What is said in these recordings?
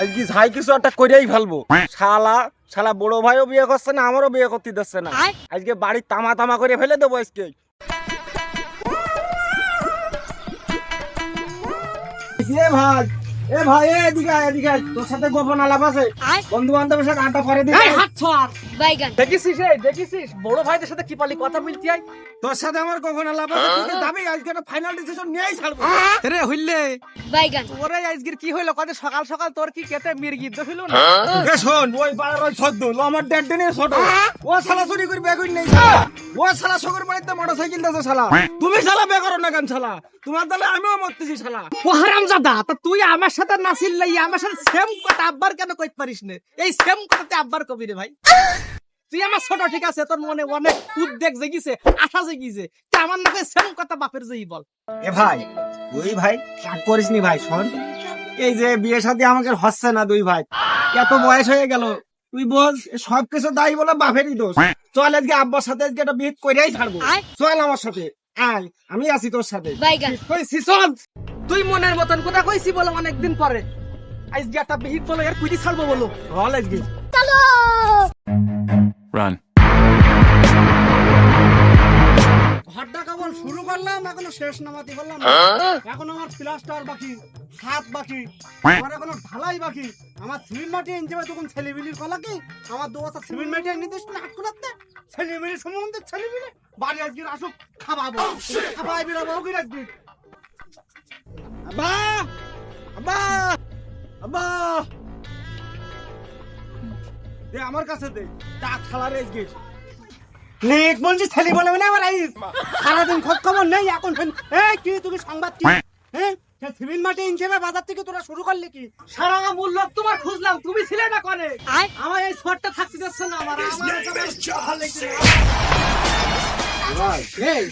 আজকে ভাই কিছু একটা করেই ফেলব। শালা শালা বড় ভাইও বিয়ে করছে না আমারও বিয়ে করতে দিচ্ছে না। আজকে বাড়ি তামা তামা করে ফেলে দেবো আজকে। ভাই? এ ভাই এদিকে আয়, এদিকে আয়। তোর সাথে গোপন আলাপ আছে। বন্ধু বান্ধবের সাথে আড্ডা পরে দিই বাইগান দেখিসিস এই দেখিসিস বড় ভাইদের সাথে কি পালি? কথা বলতি আই তোর সাথে আমার গোপন আলাপ আছে তুই যাবি আজকে একটা ফাইনাল ডিসিশন নিয়েই ছাড়বো। রে হইলে। বাইগান ওরে আজকের কি হইল? কত সকাল সকাল তোর কি কেটে মির্গি হইল না? এ শোন ওই পাড়ার ওই আমার দিনের ছোট ও শালা চুরি করে বেগুন নেই। ও শালা বাড়িতে শালা। তুমি শালা না কেন শালা? তোমার তাহলে আমিও মরতেছি শালা। ও হারাম জাদা তা তুই আমার সাথে নাচিল লাই, আমার সাথে সেম কথা আব্বার কেন কইতে পারিস না? এই সেম কথাতে আব্বার কবি রে ভাই। তুই আমার ছোট, ঠিক আছে? তোর মনে অনেক উদ্বেগ জেগিছে, আশা জেগিছে। তা আমার নাকি সেম কথা বাপের যেই বল। এ ভাই ওই ভাই, রাগ করিস নি ভাই, শোন। এই যে বিয়ে সাথে আমাকে হচ্ছে না দুই ভাই। এত বয়স হয়ে গেল তুই বল সব কিছু দায়ী বলে বাপেরই দোষ। চল আজকে আব্বার সাথে আজকে একটা বিয়ে করেই ছাড়বো। চল আমার সাথে। আয় আমি আছি তোর সাথে। চল তুই মনের মতন কথা কইছি বলো অনেকদিন পরে। আজকে একটা বিহিত বলো এর কুইটি ছাড়বো বলো। চল আজকে। Run. ঘরটা কেবল শুরু করলাম এখনও শেষ নামাতি করলাম না। এখন আমার প্লাস্টার বাকি। ছাদ বাকি। আমার এখনও ঢালাই বাকি। আমার সিমেন্ট মাটি এনে যাবে তখন ছেলেমিলির কলা কি? আমার দু বছর সিমেন্ট মাটি এনে দিস না হাট করাতে ছেলেমিলি সম্বন্ধে ছেলেমিলি বাড়ি আজকে আসুক খাবাবো। খাবাই বেরাবো কি আজকে। আব্বা! আব্বা! আব্বা! দে আমার কাছে দে। টাক খালা রে আজকে লেক বলছি ছেলে বলে না আমার আইস। সারাদিন খোঁজ খবর নেই এখন এই কি তুমি সংবাদ কি? সিমেন্ট মাটি ইনসেবে বাজার থেকে তোরা শুরু করলে কি? সারা মূল্য তোমার খুঁজলাম তুমি ছিলে না কনে। আয়। আমার এই শর্টটা থাকতে যাচ্ছে না আমার আমার এটা ভালো লাগছে। না। এই,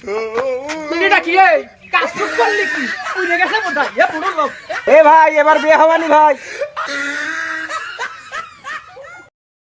তুই এটা কি এই। কাজ করলি কি? উড়ে গেছে বোধহয় এ বুড়ো লোক। এ ভাই এবার বিয়ে হবানি ভাই।